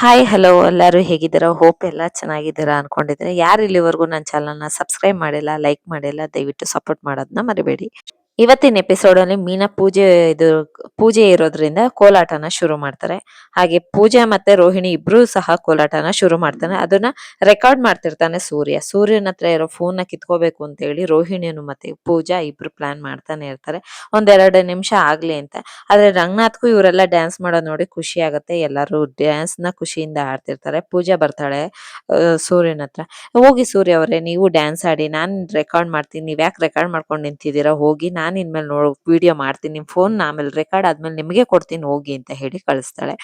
Hi hello ಎಲ್ಲರೂ ಹೇಗಿದ್ದೀರಾ? Hope ಎಲ್ಲ ಚೆನ್ನಾಗಿದ್ದೀರಾ ಅನ್ಕೊಂಡಿದ್ರೆ ಯಾರು ಇಲ್ಲಿವರೆಗೂ ನನ್ನ ಚಾನಲ್ನ ಸಬ್ಸ್ಕ್ರೈಬ್ ಮಾಡಿಲ್ಲ ಲೈಕ್ ಮಾಡಿಲ್ಲ, ದಯವಿಟ್ಟು ಸಪೋರ್ಟ್ ಮಾಡೋದನ್ನ ಮರಿಬೇಡಿ. ಇವತ್ತಿನ ಎಪಿಸೋಡ್ ಅಲ್ಲಿ ಮೀನಾ ಪೂಜೆ ಇದು, ಪೂಜೆ ಇರೋದ್ರಿಂದ ಕೋಲಾಟನ ಶುರು ಮಾಡ್ತಾರೆ. ಹಾಗೆ ಪೂಜಾ ಮತ್ತೆ ರೋಹಿಣಿ ಇಬ್ರು ಸಹ ಕೋಲಾಟನ ಶುರು ಮಾಡ್ತಾನೆ. ಅದನ್ನ ರೆಕಾರ್ಡ್ ಮಾಡ್ತಿರ್ತಾನೆ ಸೂರ್ಯ. ಸೂರ್ಯನ ಹತ್ರ ಇರೋ ಫೋನ್ನ ಕಿತ್ಕೋಬೇಕು ಅಂತ ಹೇಳಿ ರೋಹಿಣಿಯನ್ನು ಮತ್ತೆ ಪೂಜಾ ಇಬ್ರು ಪ್ಲಾನ್ ಮಾಡ್ತಾನೆ ಇರ್ತಾರೆ. ಒಂದೆರಡು ನಿಮಿಷ ಆಗ್ಲಿ ಅಂತ. ಆದ್ರೆ ರಂಗನಾಥ್ಗೂ ಇವರೆಲ್ಲ ಡ್ಯಾನ್ಸ್ ಮಾಡೋದ್ ನೋಡಿ ಖುಷಿ ಆಗುತ್ತೆ. ಎಲ್ಲರೂ ಡ್ಯಾನ್ಸ್ನ ಖುಷಿಯಿಂದ ಆಡ್ತಿರ್ತಾರೆ. ಪೂಜಾ ಬರ್ತಾಳೆ ಸೂರ್ಯನ ಹತ್ರ. ಹೋಗಿ ಸೂರ್ಯ ಅವರೇ, ನೀವು ಡ್ಯಾನ್ಸ್ ಆಡಿ. ನಾನ್ ರೆಕಾರ್ಡ್ ಮಾಡ್ತೀನಿ. ನೀವ್ ಯಾಕೆ ರೆಕಾರ್ಡ್ ಮಾಡ್ಕೊಂಡು ನಿಂತಿದ್ದೀರಾ, ಹೋಗಿ ನಾನ್ ಇನ್ಮೇಲೆ ನೋಡ್ ವಿಡಿಯೋ ಮಾಡ್ತೀನಿ, ನಿಮ್ ಫೋನ್ ಆಮೇಲೆ ರೆಕಾರ್ಡ್ ಆದ್ಮೇಲೆ ನಿಮಗೆ ಕೊಡ್ತೀನಿ, ಹೋಗಿ ಅಂತ ಹೇಳಿ ಕಳಿಸ್ತಾಳೆ.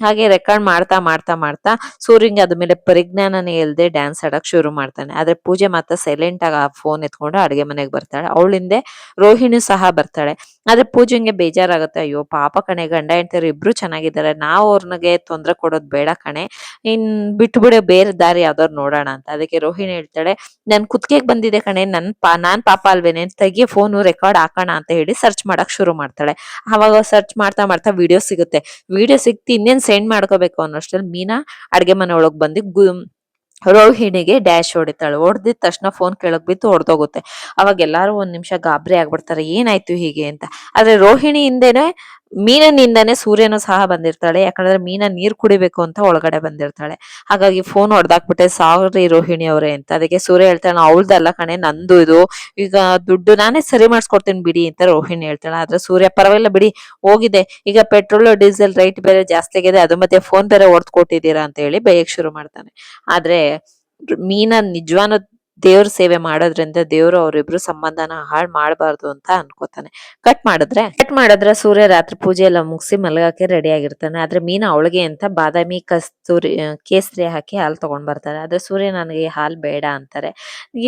ಹಾಗೆ ರೆಕಾರ್ಡ್ ಮಾಡ್ತಾ ಮಾಡ್ತಾ ಮಾಡ್ತಾ ಸೂರ್ಯಂಗೆ ಅದ್ಮೇಲೆ ಪರಿಜ್ಞಾನನೇ ಇಲ್ಲದೆ ಡ್ಯಾನ್ಸ್ ಆಡಕ್ ಶುರು ಮಾಡ್ತಾನೆ. ಆದ್ರೆ ಪೂಜೆ ಮಾತ್ರ ಸೈಲೆಂಟ್ ಆಗಿ ಆ ಫೋನ್ ಎತ್ಕೊಂಡು ಅಡ್ಗೆ ಮನೆಗೆ ಬರ್ತಾಳೆ. ಅವಳಿಂದೆ ರೋಹಿಣಿ ಸಹ ಬರ್ತಾಳೆ. ಆದ್ರೆ ಪೂಜೆಗೆ ಬೇಜಾರಾಗುತ್ತೆ. ಅಯ್ಯೋ, ಪಾಪ ಕಣೆ, ಗಂಡ ಹೆಂಡ್ತಿರು ಇಬ್ರು ಚೆನ್ನಾಗಿದ್ದಾರೆ. ನಾವು ಅವ್ರನಿಗೆ ತೊಂದರೆ ಕೊಡೋದು ಬೇಡ ಕಣೆ. ಇನ್ ಬಿಟ್ಬಿಡೆ ಬೇರೆ ದಾರಿ ಯಾವ್ದಾದ್ರು ನೋಡೋಣ ಅಂತ. ಅದಕ್ಕೆ ರೋಹಿಣಿ ಹೇಳ್ತಾಳೆ, ನನ್ ಕುತ್ಕೆಗ್ ಬಂದಿದೆ ಕಣೆ. ನನ್ ಪಾ, ನಾನ್ ಪಾಪ ಅಲ್ವೇನೆ. ತೆಗಿ ಫೋನ್ ರೆಕಾರ್ಡ್ ಹಾಕೋಣ ಅಂತ ಹೇಳಿ ಸರ್ಚ್ ಮಾಡಕ್ ಶುರು ಮಾಡ್ತಾಳೆ. ಅವಾಗ ಸರ್ಚ್ ಮಾಡ್ತಾ ಮಾಡ್ತಾ ವಿಡಿಯೋ ಸಿಗುತ್ತೆ. ವಿಡಿಯೋ ಸಿಕ್ತಿ ಇನ್ನೇನ್ ಸೆಂಡ್ ಮಾಡ್ಕೋಬೇಕು ಅನ್ನೋಷ್ಟ್ರಲ್ಲಿ ಮೀನಾ ಅಡ್ಗೆ ಮನೆ ಒಳಗ್ ಬಂದು ಗು, ರೋಹಿಣಿಗೆ ಡ್ಯಾಶ್ ಹೊಡಿತಾಳೆ. ಹೊಡೆದಿದ ತಕ್ಷಣ ಫೋನ್ ಕೆಳಗ್ ಬಿದ್ದು ಹೊಡೆದೋಗುತ್ತೆ. ಅವಾಗ ಎಲ್ಲಾರು ಒಂದ್ ನಿಮಿಷ ಗಾಬರಿ ಆಗ್ಬಿಡ್ತಾರೆ. ಏನಾಯ್ತು ಹೀಗೆ ಅಂತ. ಆದ್ರೆ ರೋಹಿಣಿ ಹಿಂದೆನೆ ಮೀನನಿಂದನೇ ಸೂರ್ಯನು ಸಹ ಬಂದಿರ್ತಾಳೆ, ಯಾಕಂದ್ರೆ ಮೀನ ನೀರ್ ಕುಡಿಬೇಕು ಅಂತ ಒಳಗಡೆ ಬಂದಿರ್ತಾಳೆ. ಹಾಗಾಗಿ ಫೋನ್ ಹೊಡೆದಾಕ್ಬಿಟ್ಟೆ, ಸಾವ್ರಿ ರೋಹಿಣಿ ಅವರೇ ಅಂತ. ಅದಕ್ಕೆ ಸೂರ್ಯ ಹೇಳ್ತಾಳೆ ಅವಳ್ದಲ್ಲ ಕಣೆ, ನಂದು ಇದು. ಈಗ ದುಡ್ಡು ನಾನೇ ಸರಿ ಮಾಡಿಸ್ಕೊಡ್ತೀನಿ ಬಿಡಿ ಅಂತ ರೋಹಿಣಿ ಹೇಳ್ತಾಳೆ. ಆದ್ರೆ ಸೂರ್ಯ, ಪರವಾಗಿಲ್ಲ ಬಿಡಿ, ಹೋಗಿದೆ. ಈಗ ಪೆಟ್ರೋಲ್ ಡೀಸೆಲ್ ರೇಟ್ ಬೇರೆ ಜಾಸ್ತಿ ಆಗಿದೆ. ಅದು ಮತ್ತೆ ಫೋನ್ ಬೇರೆ ಹೊಡೆದು ಕೊಟ್ಟಿದ್ದೀರಾ ಅಂತ ಹೇಳಿ ಬೈಯಕ್ ಶುರು ಮಾಡ್ತಾನೆ. ಆದ್ರೆ ಮೀನ ನಿಜವಾನ ದೇವ್ರ ಸೇವೆ ಮಾಡೋದ್ರಿಂದ ದೇವ್ರು ಅವ್ರಿಬ್ರು ಸಂಬಂಧನ ಹಾಳ್ ಮಾಡಬಾರ್ದು ಅಂತ ಅನ್ಕೋತಾನೆ. ಕಟ್ ಮಾಡಿದ್ರೆ? ಕಟ್ ಮಾಡಿದ್ರೆ ಸೂರ್ಯ ರಾತ್ರಿ ಪೂಜೆ ಎಲ್ಲ ಮುಗಿಸಿ ಮಲಗಕ್ಕೆ ರೆಡಿ ಆಗಿರ್ತಾನೆ. ಆದ್ರೆ ಮೀನಾ ಅವಳಿಗೆ ಅಂತ ಬಾದಾಮಿ ಕಸ್ತೂರಿ ಕೇಸರಿ ಹಾಕಿ ಹಾಲು ತಗೊಂಡ್ ಬರ್ತಾರೆ. ಆದ್ರೆ ಸೂರ್ಯ ನನಗೆ ಹಾಲು ಬೇಡ ಅಂತಾರೆ.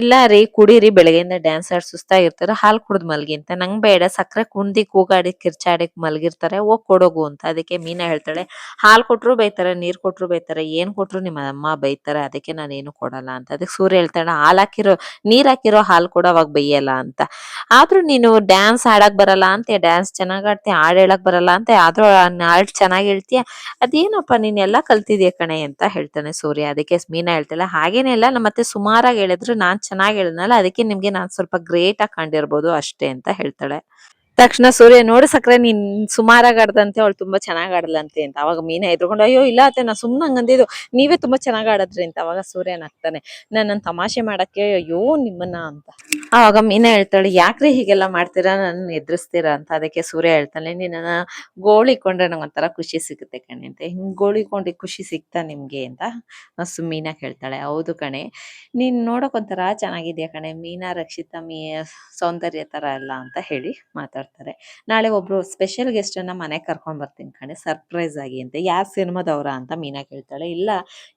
ಇಲ್ಲ ರೀ, ಕುಡೀರಿ, ಬೆಳಗ್ಗೆಯಿಂದ ಡ್ಯಾನ್ಸ್ ಆಡ್ ಸುಸ್ತಾಗಿರ್ತಾರೆ. ಹಾಲು ಕುಡ್ದು ಮಲ್ಗಿ ಅಂತ. ನಂಗ್ ಬೇಡ, ಸಕ್ಕರೆ ಕುಂದಿ ಕೂಗಾಡಿ ಕಿರ್ಚಾಡಿ ಮಲಗಿರ್ತಾರೆ. ಹೋಗ್ ಕೊಡೋಗು ಅಂತ. ಅದಕ್ಕೆ ಮೀನಾ ಹೇಳ್ತಾಳೆ, ಹಾಲ್ ಕೊಟ್ರು ಬೈತಾರೆ ನೀರ್ ಕೊಟ್ರು ಬೈತಾರೆ ಏನ್ ಕೊಟ್ರು ನಿಮ್ಮ ಅಮ್ಮ ಬೈತಾರೆ ಅದಕ್ಕೆ ನಾನು ಏನು ಕೊಡಲ್ಲ ಅಂತ. ಅದಕ್ಕೆ ಸೂರ್ಯ ಹೇಳ್ತಾಳೆ, ಹಾಲ್ ಹಾಕಿರೋ ನೀರ್ ಹಾಕಿರೋ ಹಾಲ್ ಕೂಡ ಅವಾಗ ಬೈಯಲ್ಲ ಅಂತ. ಆದ್ರೂ ನೀನು ಡ್ಯಾನ್ಸ್ ಹಾಡಕ್ ಬರಲ್ಲ ಅಂತ ಡ್ಯಾನ್ಸ್ ಚೆನ್ನಾಗ್ ಆಡ್ತೀಯ, ಹಾಡ್ ಹೇಳಕ್ ಬರಲ್ಲ ಅಂತ ಆದ್ರೂ ಹಾಡ್ ಚೆನ್ನಾಗ್ ಹೇಳ್ತೀಯ, ಅದೇನಪ್ಪ ನೀನ್ ಎಲ್ಲಾ ಕಲ್ತಿದ್ಯ ಕಣೆ ಅಂತ ಹೇಳ್ತಾನೆ ಸೂರ್ಯ. ಅದಕ್ಕೆ ಮೀನಾ ಹೇಳ್ತಾಳೆ ಹಾಗೇನಿಲ್ಲ ಮತ್ತೆ ಸುಮಾರಾಗಿ ಹೇಳಿದ್ರು ನಾನ್ ಚೆನ್ನಾಗ್ ಹೇಳಿದ್ನಲ್ಲ, ಅದಕ್ಕೆ ನಿಮ್ಗೆ ನಾನ್ ಸ್ವಲ್ಪ ಗ್ರೇಟ್ ಆಗಿ ಕಂಡಿರ್ಬೋದು ಅಷ್ಟೇ ಅಂತ ಹೇಳ್ತಾಳೆ. ತಕ್ಷಣ ಸೂರ್ಯ, ನೋಡು ಸಕ್ರೆ, ನೀನ್ ಸುಮಾರಾಗಿ ಆಡ್ದಂತೆ, ಅವಳು ತುಂಬಾ ಚೆನ್ನಾಗ್ ಆಡಲಂತೆ ಅಂತ ಅವಾಗ ಮೀನಾ ಎದ್ರುಕೊಂಡು ಅಯ್ಯೋ, ಇಲ್ಲ ಅತ್ತೆ, ನಾ ಸುಮ್ನ ಹಂಗಂದಿದ್ದು ನೀವೇ ತುಂಬಾ ಚೆನ್ನಾಗ್ ಆಡದ್ರಿ ಅಂತ ಅವಾಗ ಸೂರ್ಯ ನಗ್ತಾನೆ. ನನ್ನ ತಮಾಷೆ ಮಾಡಕ್ಕೆ, ಅಯ್ಯೋ, ನಿಮ್ಮನ್ನ ಅಂತ. ಅವಾಗ ಮೀನಾ ಹೇಳ್ತಾಳೆ, ಯಾಕ್ರಿ ಹೀಗೆಲ್ಲ ಮಾಡ್ತೀರಾ? ನನ್ನ ಎದುರಿಸ್ತೀರಾ? ಅಂತ. ಅದಕ್ಕೆ ಸೂರ್ಯ ಹೇಳ್ತಾನೆ ನಿನ್ನ ಗೋಳಿಕೊಂಡ್ರೆ ನಂಗೆ ಒಂಥರ ಖುಷಿ ಸಿಗುತ್ತೆ ಕಣೆ ಅಂತ. ಹಿಂಗ್ ಗೋಳಿಕೊಂಡು ಖುಷಿ ಸಿಗ್ತಾ ನಿಮ್ಗೆ? ಅಂತ ಸು ಮೀನಾ ಕೇಳ್ತಾಳೆ, ಹೌದು ಕಣೆ. ನೀನ್ ನೋಡಕ್ ಒಂಥರ ಚೆನ್ನಾಗಿದ್ಯಾ ಕಣೆ? ಮೀನಾ, ರಕ್ಷಿತಾ, ಮೀ, ಸೌಂದರ್ಯ ತರ ಅಲ್ಲ ಅಂತ ಹೇಳಿ ಮಾತಾಡ್ತಾರೆ ನಾಳೆ ಒಬ್ರು ಸ್ಪೆಷಲ್ ಗೆಸ್ಟ್ ಅನ್ನ ಮನೆಗೆ ಕರ್ಕೊಂಡ್ ಬರ್ತೀನಿ ಕಣೆ ಸರ್ಪ್ರೈಸ್ ಆಗಿ ಅಂತ. ಯಾರ್ ಸಿನಿಮಾದವ್ರ ಅಂತ ಮೀನಾ ಕೇಳ್ತಾಳೆ, ಇಲ್ಲ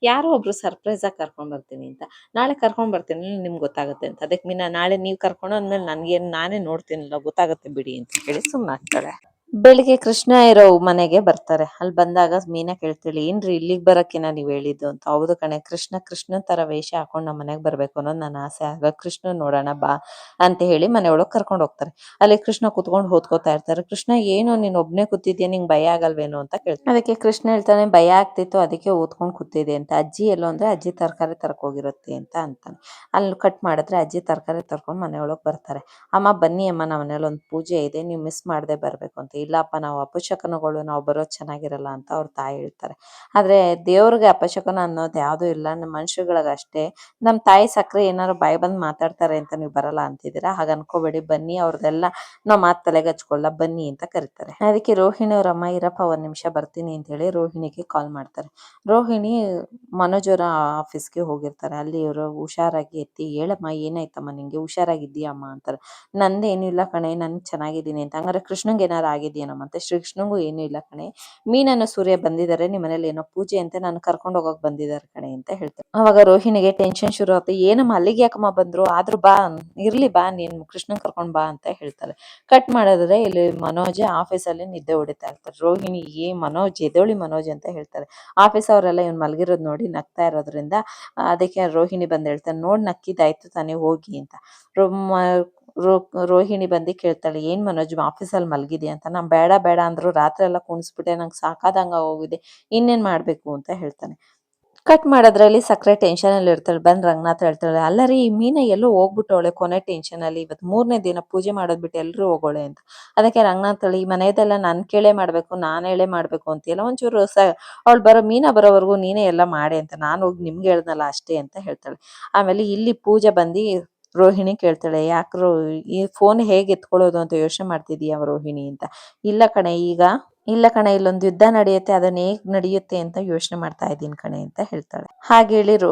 ಯಾರೋ ಒಬ್ರು ಸರ್ಪ್ರೈಸ್ ಆಗಿ ಕರ್ಕೊಂಡ್ ಬರ್ತೀನಿ ಅಂತ. ನಾಳೆ ಕರ್ಕೊಂಡ್ ಬರ್ತೀನಿ, ನಿಮ್ಗೆ ಗೊತ್ತಾಗುತ್ತೆ ಅಂತ. ಅದಕ್ಕೆ ಮೀನಾ, ನಾಳೆ ನೀವು ಕರ್ಕೊಂಡು ಅಂದ್ಮೇಲೆ ನನ್ಗೆ ನಾನೇ ನೋಡ್ತೀನಲ್ಲ, ಗೊತ್ತಾಗುತ್ತೆ ಬಿಡಿ ಅಂತ ಹೇಳಿ ಸುಮ್ಮನಾಗ್ತಾಳೆ ಬೆಳಿಗ್ಗೆ ಕೃಷ್ಣ ಇರೋ ಮನೆಗೆ ಬರ್ತಾರೆ. ಅಲ್ಲಿ ಬಂದಾಗ ಮೀನಾ ಕೇಳ್ತಾಳೆ ಏನ್ರಿ ಇಲ್ಲಿಗ್ ಬರಕ್ಕಿನ ನೀವು ಹೇಳಿದ್ದು? ಅಂತ. ಹೌದು ಕಣೆ, ಕೃಷ್ಣ ಕೃಷ್ಣನ್ ತರ ವೇಷ ಹಾಕೊಂಡ್ ನಮ್ಮ ಮನೆಗೆ ಬರ್ಬೇಕು ಅನ್ನೋದು ನನ್ನ ಆಸೆ. ಆಗ ಕೃಷ್ಣ ನೋಡೋಣ ಬಾ ಅಂತ ಹೇಳಿ ಮನೆ ಕರ್ಕೊಂಡು ಹೋಗ್ತಾರೆ. ಅಲ್ಲಿ ಕೃಷ್ಣ ಕುತ್ಕೊಂಡು ಓದ್ಕೋತಾ ಇರ್ತಾರೆ. ಕೃಷ್ಣ, ಏನು ನೀನ್ ಒಬ್ನೇ ಕೂತಿದ್ಯಾ? ನಿಂಗ್ ಭಯ ಆಗಲ್ವೇನೋ? ಅಂತ ಕೇಳ್ತಾರೆ. ಅದಕ್ಕೆ ಕೃಷ್ಣ ಹೇಳ್ತಾನೆ, ಭಯ ಆಗ್ತಿತ್ತು, ಅದಕ್ಕೆ ಓದ್ಕೊಂಡ್ ಕೂತಿದೆ ಅಂತ. ಅಜ್ಜಿ ಎಲ್ಲೋ ಅಂದ್ರೆ, ಅಜ್ಜಿ ತರಕಾರಿ ತರ್ಕೋಗಿರುತ್ತೆ ಅಂತ ಅಂತಾನೆ. ಅಲ್ಲಿ ಕಟ್ ಮಾಡಿದ್ರೆ ಅಜ್ಜಿ ತರಕಾರಿ ತರ್ಕೊಂಡು ಮನೆ ಒಳಗ್ ಬರ್ತಾರೆ. ಅಮ್ಮ ಬನ್ನಿ ಅಮ್ಮ ನಮ್ಮ ಮನೇಲಿ ಒಂದು ಪೂಜೆ ಇದೆ, ನೀವು ಮಿಸ್ ಮಾಡದೆ ಬರ್ಬೇಕು ಅಂತ. ಇಲ್ಲಪ್ಪ, ನಾವು ಅಪಶಕನಗಳು, ನಾವು ಬರೋದು ಚೆನ್ನಾಗಿರಲ್ಲ ಅಂತ ಅವ್ರ ತಾಯಿ ಹೇಳ್ತಾರೆ. ಆದ್ರೆ ದೇವ್ರಿಗೆ ಅಪಶಕನ ಅನ್ನೋದು ಯಾವ್ದು ಇಲ್ಲ. ನಮ್ಮ ಮನುಷ್ಯಗಳಿಗೆ ಅಷ್ಟೇ ನಮ್ ತಾಯಿ ಸಕ್ರೆ ಏನಾದ್ರು ಬಾಯಿ ಬಂದ್ ಮಾತಾಡ್ತಾರೆ ಅಂತ ನೀವು ಬರಲ್ಲ ಅಂತಿದ್ದೀರಾ? ಹಾಗ ಅನ್ಕೋಬೇಡಿ. ಬನ್ನಿ ಅವ್ರದೆಲ್ಲ ನಾವ್ ಮಾತ್ ತಲೆಗೆ ಹಚ್ಕೊಳ್ಳ ಬನ್ನಿ ಅಂತ ಕರೀತಾರೆ. ಅದಕ್ಕೆ ರೋಹಿಣಿ ಅವ್ರ ಅಮ್ಮ, ಇರಪ್ಪ, ಒಂದ್ ನಿಮಿಷ ಬರ್ತೀನಿ ಅಂತ ಹೇಳಿ ರೋಹಿಣಿಗೆ ಕಾಲ್ ಮಾಡ್ತಾರೆ. ರೋಹಿಣಿ ಮನೋಜ್ ಅವರ ಆಫೀಸ್ಗೆ ಹೋಗಿರ್ತಾರೆ. ಅಲ್ಲಿ ಇವರು ಹುಷಾರಾಗಿ ಎತ್ತಿ, ಹೇಳಮ್ಮ, ಏನಾಯ್ತಮ್ಮ ನಿಂಗೆ? ಹುಷಾರಾಗಿದ್ದೀಯಮ್ಮ? ಅಂತಾರೆ. ನಂದೇನಿಲ್ಲ ಕಣೆ, ನನ್ ಚೆನ್ನಾಗಿದ್ದೀನಿ ಅಂತ. ಹಂಗಾರೆ ಕೃಷ್ಣಂಗೆ ಏನಾರು ಅಂತ ಶ್ರೀ ಕೃಷ್ಣಂಗೂ ಏನೂ ಇಲ್ಲ ಕಣೆ. ಮೀನನ್ನು ಸೂರ್ಯ ಬಂದಿದ್ದಾರೆ, ನಿಮ್ಮ ಮನೇಲಿ ಏನೋ ಪೂಜೆ ಅಂತ ನಾನು ಕರ್ಕೊಂಡು ಹೋಗೋಕ್ ಬಂದಿದ್ದಾರೆ ಕಣೆ ಅಂತ ಹೇಳ್ತಾರೆ. ಅವಾಗ ರೋಹಿಣಿಗೆ ಟೆನ್ಷನ್ ಶುರು ಆಗುತ್ತೆ ಏನಮ್ಮ, ಅಲ್ಲಿಗೆ ಯಾಕಮ್ಮ ಬಂದ್ರು? ಆದ್ರೂ ಬಾ, ಇರ್ಲಿ ಬಾ, ನೀನ್ ಕೃಷ್ಣನ್ ಕರ್ಕೊಂಡ್ ಬಾ ಅಂತ ಹೇಳ್ತಾರೆ ಕಟ್ ಮಾಡಿದ್ರೆ ಇಲ್ಲಿ ಮನೋಜ್ ಆಫೀಸ್ ಅಲ್ಲಿ ನಿದ್ದೆ ಹೊಡಿತಾ ಇರ್ತಾರೆ. ರೋಹಿಣಿ, ಏ ಮನೋಜ್, ಎದೋಳಿ ಮನೋಜ್ ಅಂತ ಹೇಳ್ತಾರೆ. ಆಫೀಸ್ ಅವರೆಲ್ಲ ಇವ್ನ್ ಮಲಗಿರೋದ್ ನೋಡಿ ನಗ್ತಾ ಇರೋದ್ರಿಂದ, ಅದಕ್ಕೆ ರೋಹಿಣಿ ಬಂದ್ ಹೇಳ್ತಾರೆ ನೋಡ್ ನಕ್ಕಿದಾಯ್ತು ತಾನೇ, ಹೋಗಿ ಅಂತ. ರೊ- ರೋಹಿಣಿ ಬಂದು ಕೇಳ್ತಾಳೆ, ಏನ್ ಮನೋಜ್ ಆಫೀಸಲ್ಲಿ ಮಲಗಿದೆ ಅಂತ? ನಾನ್ ಬೇಡ ಬೇಡ ಅಂದ್ರು ರಾತ್ರಿ ಎಲ್ಲ ಕುಣಿಸ್ಬಿಟ್ಟೆ, ನಂಗೆ ಸಾಕಾದಂಗ ಹೋಗಿದೆ, ಇನ್ನೇನ್ ಮಾಡ್ಬೇಕು? ಅಂತ ಹೇಳ್ತಾನೆ. ಕಟ್ ಮಾಡೋದ್ರಲ್ಲಿ ಸಕ್ಕರೆ ಟೆನ್ಷನ್ ಅಲ್ಲಿ ಇರ್ತಾಳೆ, ಬಂದ್ ರಂಗನಾಥ್ ಹೇಳ್ತಾಳೆ, ಅಲ್ಲ ರೀ, ಈ ಮೀನ ಎಲ್ಲೋ ಹೋಗ್ಬಿಟ್ಟವಳೆ ಕೊನೆ ಟೆನ್ಷನ್ ಅಲ್ಲಿ ಇವತ್ತು ಮೂರನೇ ದಿನ ಪೂಜೆ ಮಾಡೋದ್ ಬಿಟ್ಟು ಎಲ್ರು ಹೋಗೋಳೆ ಅಂತ. ಅದಕ್ಕೆ ರಂಗನಾಥ್ ಹೇಳಿ, ಈ ಮನೆಯದೆಲ್ಲ ನನ್ ಕೇಳೇ ಮಾಡ್ಬೇಕು, ನಾನ್ ಹೇಳೇ ಮಾಡ್ಬೇಕು ಎಲ್ಲ ಒಂಚೂರು ಸ, ಅವಳು ಬರೋ ಮೀನ ಬರೋವರೆಗೂ ನೀನೇ ಎಲ್ಲ ಮಾಡಿ ಅಂತ, ನಾನು ಹೋಗಿ ನಿಮ್ಗೆ ಹೇಳ್ದಲ್ಲ ಅಷ್ಟೇ, ಅಂತ ಹೇಳ್ತಾಳೆ. ಆಮೇಲೆ ಇಲ್ಲಿ ಪೂಜೆ ಬಂದು ರೋಹಿಣಿ ಕೇಳ್ತಾಳೆ ಯಾಕ್ರೋ ಈ ಫೋನ್ ಹೇಗೆ ಎತ್ಕೊಳ್ಳೋದು ಅಂತ ಯೋಚನೆ ಮಾಡ್ತಿದೀಯ ರೋಹಿಣಿ ಅಂತ. ಇಲ್ಲ ಕಣೆ, ಈಗ ಇಲ್ಲ ಕಣೆ, ಇಲ್ಲೊಂದು ಯುದ್ಧ ನಡೆಯುತ್ತೆ, ಅದನ್ನ ಹೇಗ್ ನಡೆಯುತ್ತೆ ಅಂತ ಯೋಚನೆ ಮಾಡ್ತಾ ಇದ್ದೀನಿ ಕಣೆ ಅಂತ ಹೇಳ್ತಾಳೆ. ಹಾಗೆ ಹೇಳಿ ರೋ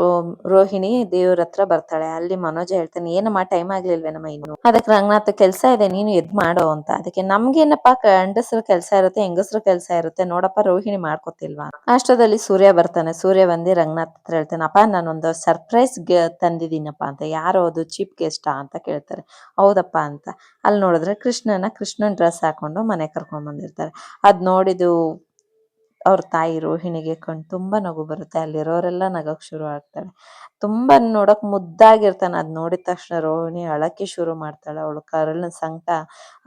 ರೋಹಿಣಿ ದೇವ್ರ ಹತ್ರ ಬರ್ತಾಳೆ. ಅಲ್ಲಿ ಮನೋಜ ಹೇಳ್ತಾನೆ, ಏನಮ್ಮ ಟೈಮ್ ಆಗ್ಲಿಲ್ವೇನಮ್ಮ ಇನ್ನು? ಅದಕ್ಕೆ ರಂಗನಾಥ್, ಕೆಲ್ಸ ಇದೆ, ನೀನು ಎದ್ ಮಾಡೋ ಅಂತ. ಅದಕ್ಕೆ ನಮ್ಗೇನಪ್ಪ ಗಂಡಸ್ರ ಕೆಲ್ಸ ಇರುತ್ತೆ, ಹೆಂಗಸ್ರ ಕೆಲ್ಸ ಇರುತ್ತೆ, ನೋಡಪ್ಪ, ರೋಹಿಣಿ ಮಾಡ್ಕೊತಿಲ್ವಾ? ಅಷ್ಟದಲ್ಲಿ ಸೂರ್ಯ ಬರ್ತಾನೆ. ಸೂರ್ಯ ಬಂದಿ ರಂಗನಾಥ್ ಹತ್ರ ಹೇಳ್ತಾನೆ, ಅಪ್ಪ, ನಾನೊಂದು ಸರ್ಪ್ರೈಸ್ ತಂದಿದ್ದೀನಪ್ಪ ಅಂತ. ಯಾರೋ ಅದು ಚೀಪ್ ಗೆಸ್ಟಾ ಅಂತ ಕೇಳ್ತಾರೆ. ಹೌದಪ್ಪ ಅಂತ. ಅಲ್ಲಿ ನೋಡಿದ್ರೆ ಕೃಷ್ಣನ ಕೃಷ್ಣನ್ ಡ್ರೆಸ್ ಹಾಕೊಂಡು ಮನೆ ಕರ್ಕೊಂಡ್ ಬಂದಿರ್ತಾರೆ ಅದ್ ನೋಡಿದು ಅವ್ರ ತಾಯಿ ರೋಹಿಣಿಗೆ ಕಣ್ಣು ತುಂಬಾ ನಗು ಬರುತ್ತೆ. ಅಲ್ಲಿರೋರೆಲ್ಲ ನಗೋಕೆ ಶುರು ಆಗ್ತಾರೆ. ತುಂಬಾ ನೋಡಕ್ ಮುದ್ದಾಗಿರ್ತಾನೆ. ಅದ್ ನೋಡಿದ ತಕ್ಷಣ ರೋಹಿಣಿ ಅಳಕ್ಕೆ ಶುರು ಮಾಡ್ತಾಳೆ ಅವಳು ಕರಳಿನ ಸಂಕಟ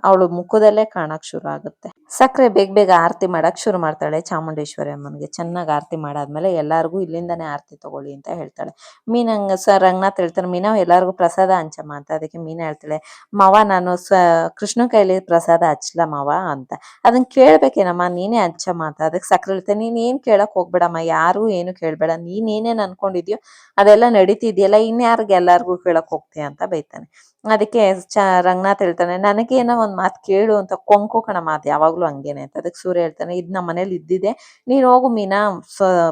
ಅವಳು ಮುಖದಲ್ಲೇ ಕಾಣಕ್ ಶುರು ಆಗುತ್ತೆ. ಸಕ್ಕರೆ ಬೇಗ ಬೇಗ ಆರತಿ ಮಾಡಕ್ ಶುರು ಮಾಡ್ತಾಳೆ ಚಾಮುಂಡೇಶ್ವರಿ ಅಮ್ಮನಿಗೆ. ಚೆನ್ನಾಗಿ ಆರತಿ ಮಾಡಾದ್ಮೇಲೆ ಎಲ್ಲಾರ್ಗೂ ಇಲ್ಲಿಂದಾನೇ ಆರತಿ ತಗೊಳ್ಳಿ ಅಂತ ಹೇಳ್ತಾಳೆ. ಮೀನಂಗ ಸ ರಂಗನಾಥ್ ಹೇಳ್ತಾರೆ ಮೀನಾ, ಎಲ್ಲಾರ್ಗೂ ಪ್ರಸಾದ ಹಂಚಮ್ಮ ಅಂತ. ಅದಕ್ಕೆ ಮೀನಾ ಹೇಳ್ತಾಳೆ, ಮಾವ, ನಾನು ಸ ಕೃಷ್ಣ ಕೈಲಿ ಪ್ರಸಾದ ಹಚ್ಲ ಮಾವ ಅಂತ. ಅದನ್ನ ಕೇಳ್ಬೇಕೇನಮ್ಮ, ನೀನೇ ಹಂಚಮ್ಮ ಅಂತ. ಅದಕ್ಕೆ ಸಕ್ಕರೆ ಹೇಳ್ತಾರೆ ನೀನ್ ಏನ್ ಕೇಳಕ್ ಹೋಗ್ಬೇಡಮ್ಮ, ಯಾರು ಏನು ಕೇಳ್ಬೇಡ. ನೀನ್ ಏನೇನ್ ಅನ್ಕೊಂಡಿದ್ಯೋ ಅದೆಲ್ಲ ನಡೀತಿದ್ಯಲ್ಲ ಇನ್ಯಾರಿಗೆ ಎಲ್ಲಾರ್ಗೂ ಕೇಳಕ್ ಹೋಗ್ತೀಯ ಅಂತ ಬೈತಾನೆ. ಅದಕ್ಕೆ ಚ, ರಂಗನಾಥ್ ಹೇಳ್ತಾನೆ, ನನಗೇನೋ ಒಂದ್ ಮಾತ್ ಕೇಳು ಅಂತ ಕೊಂಕು ಕಣ ಮಾತ್ ಯಾವಾಗ್ಲೂ ಹಂಗೇನೆ. ಅಂತ ಅದಕ್ಕೆ ಸೂರ್ಯ ಹೇಳ್ತಾನೆ, ಇದ್ ನಮ್ಮ ಮನೇಲಿ ಇದ್ದಿದೆ, ನೀನ್ ಹೋಗು ಮೀನಾ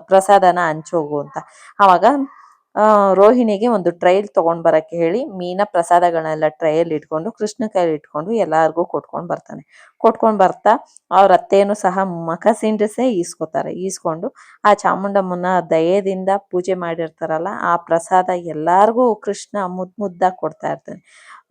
ಪ್ರಸಾದನ ಹಂಚೋಗು ಅಂತ. ಅವಾಗ ರೋಹಿಣಿಗೆ ಒಂದು ಟ್ರೈಲ್ ತಗೊಂಡ್ ಬರಕ್ಕೆ ಹೇಳಿ ಮೀನ ಪ್ರಸಾದಗಳನ್ನೆಲ್ಲ ಟ್ರೈಲ್ ಇಟ್ಕೊಂಡು, ಕೃಷ್ಣ ಕೈಲಿ ಇಟ್ಕೊಂಡು ಎಲ್ಲಾರ್ಗೂ ಕೊಟ್ಕೊಂಡ್ ಬರ್ತಾನೆ. ಕೊಟ್ಕೊಂಡ್ ಬರ್ತಾ ಅವ್ರ ಅತ್ತೆಯನ್ನು ಸಹ ಮಖ ಈಸ್ಕೊತಾರೆ. ಈಸ್ಕೊಂಡು ಆ ಚಾಮುಂಡಮ್ಮನ ದಯದಿಂದ ಪೂಜೆ ಮಾಡಿರ್ತಾರಲ್ಲ, ಆ ಪ್ರಸಾದ ಎಲ್ಲಾರ್ಗೂ ಕೃಷ್ಣ ಮುದ್ ಮುದ್ದಾಗಿ ಕೊಡ್ತಾ ಇರ್ತಾನೆ.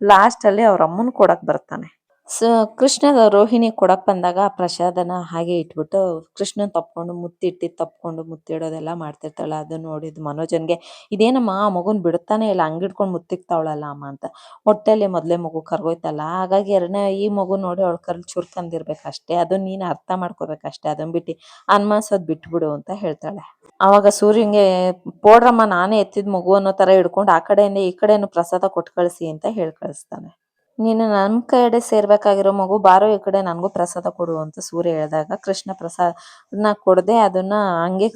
ಲಾಸ್ಟ್ ಅಲ್ಲಿ ಅವ್ರ ಅಮ್ಮನ್ ಕೊಡಕ್ ಬರ್ತಾನೆ. ಸ ಕೃಷ್ಣ ರೋಹಿಣಿ ಕೊಡಕ್ ಬಂದಾಗ ಪ್ರಸಾದನ ಹಾಗೆ ಇಟ್ಬಿಟ್ಟು ಕೃಷ್ಣನ್ ತಪ್ಕೊಂಡು ಮುತ್ತಿಟ್ಟಿ ತಪ್ಕೊಂಡು ಮುತ್ತಿಡೋದೆಲ್ಲ ಮಾಡ್ತಿರ್ತಾಳೆ. ಅದನ್ನ ನೋಡಿದ್ ಮನೋಜನ್ಗೆ, ಇದೇನಮ್ಮ, ಆ ಮಗುನ್ ಬಿಡುತ್ತಾನೆ ಇಲ್ಲ? ಹಂಗಿಡ್ಕೊಂಡು ಮುತ್ತಿಕ್ತಾವಳಲ್ಲ ಅಮ್ಮ ಅಂತ. ಹೊಟ್ಟೆಲಿ ಮೊದ್ಲೇ ಮಗು ಕರ್ಗೋಯ್ತಲ್ಲ. ಹಾಗಾಗಿ ಎರಡನೇ, ಈ ಮಗು ನೋಡಿ ಅವಳ ಕರ್ಲ್ ಚುರ್ಕಂದಿರ್ಬೇಕಷ್ಟೇ ಅದನ್ನ ನೀನು ಅರ್ಥ ಮಾಡ್ಕೋಬೇಕಷ್ಟೇ. ಅದನ್ನ ಬಿಟ್ಟು ಅನ್ಮಾನ್ಸೋದ್ ಬಿಟ್ಬಿಡು ಅಂತ ಹೇಳ್ತಾಳೆ. ಅವಾಗ ಸೂರ್ಯಂಗೆ, ಪೋಡ್ರಮ್ಮ, ನಾನೇ ಎತ್ತಿದ ಮಗು ಅನ್ನೋ ತರ ಹಿಡ್ಕೊಂಡು ಆ ಕಡೆಯಿಂದ ಈ ಕಡೆನು ಪ್ರಸಾದ ಕೊಟ್ಟು ಕಳಿಸಿ ಅಂತ ಹೇಳ್ ಕಳಿಸ್ತಾನೆ. ನೀನು ನಮ್ಮ ಕಡೆ ಸೇರ್ಬೇಕಾಗಿರೋ ಮಗು ಬಾರೋ ಈ ಕಡೆ ನನಗೂ ಪ್ರಸಾದ ಕೊಡು ಅಂತ ಸೂರ್ಯ ಹೇಳಿದಾಗ ಕೃಷ್ಣ ಪ್ರಸಾದನ ಕೊಡದೆ ಅದನ್ನ ಹಂಗೆ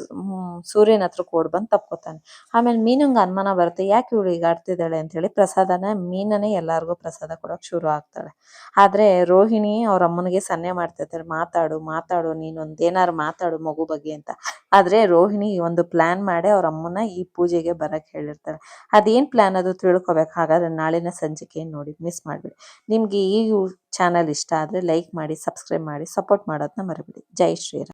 ಸೂರ್ಯನ ಹತ್ರ ಕೊಡ್ ಬಂದ್ ತಪ್ಕೊತಾನೆ. ಆಮೇಲೆ ಮೀನಂಗೆ ಅನುಮಾನ ಬರುತ್ತೆ, ಯಾಕೆ ಇವಳು ಈಗ ಆಡ್ತಿದ್ದಾಳೆ ಅಂತ ಹೇಳಿ ಪ್ರಸಾದನ ಮೀನನೇ ಎಲ್ಲಾರ್ಗೂ ಪ್ರಸಾದ ಕೊಡೋಕೆ ಶುರು ಆಗ್ತಾಳೆ. ಆದ್ರೆ ರೋಹಿಣಿ ಅವ್ರ ಅಮ್ಮನಿಗೆ ಸನ್ನೆ ಮಾಡ್ತಿರ್ತಾರೆ, ಮಾತಾಡು ಮಾತಾಡು ನೀನು ಏನಾರು ಮಾತಾಡು ಮಗು ಬಗ್ಗೆ ಅಂತ. ಆದ್ರೆ ರೋಹಿಣಿ ಒಂದು ಪ್ಲಾನ್ ಮಾಡಿ ಅವ್ರ ಅಮ್ಮನ ಈ ಪೂಜೆಗೆ ಬರಕ್ ಹೇಳಿರ್ತಾರೆ ಅದೇನ್ ಪ್ಲಾನ್ ಅದು ತಿಳ್ಕೊಬೇಕು. ಹಾಗಾದ್ರೆ ನಾಳಿನ ಸಂಚಿಕೆ ನೋಡಿ ಮಿಸ್ ಮಾಡ್ಬೇಡಿ. ನಿಮ್ಗೆ ಈ ಚಾನಲ್ ಇಷ್ಟ ಆದ್ರೆ ಲೈಕ್ ಮಾಡಿ ಸಬ್ಸ್ಕ್ರೈಬ್ ಮಾಡಿ ಸಪೋರ್ಟ್ ಮಾಡೋದನ್ನ ಮರಿಬೇಡಿ. ಜೈ ಶ್ರೀರಾಮ್.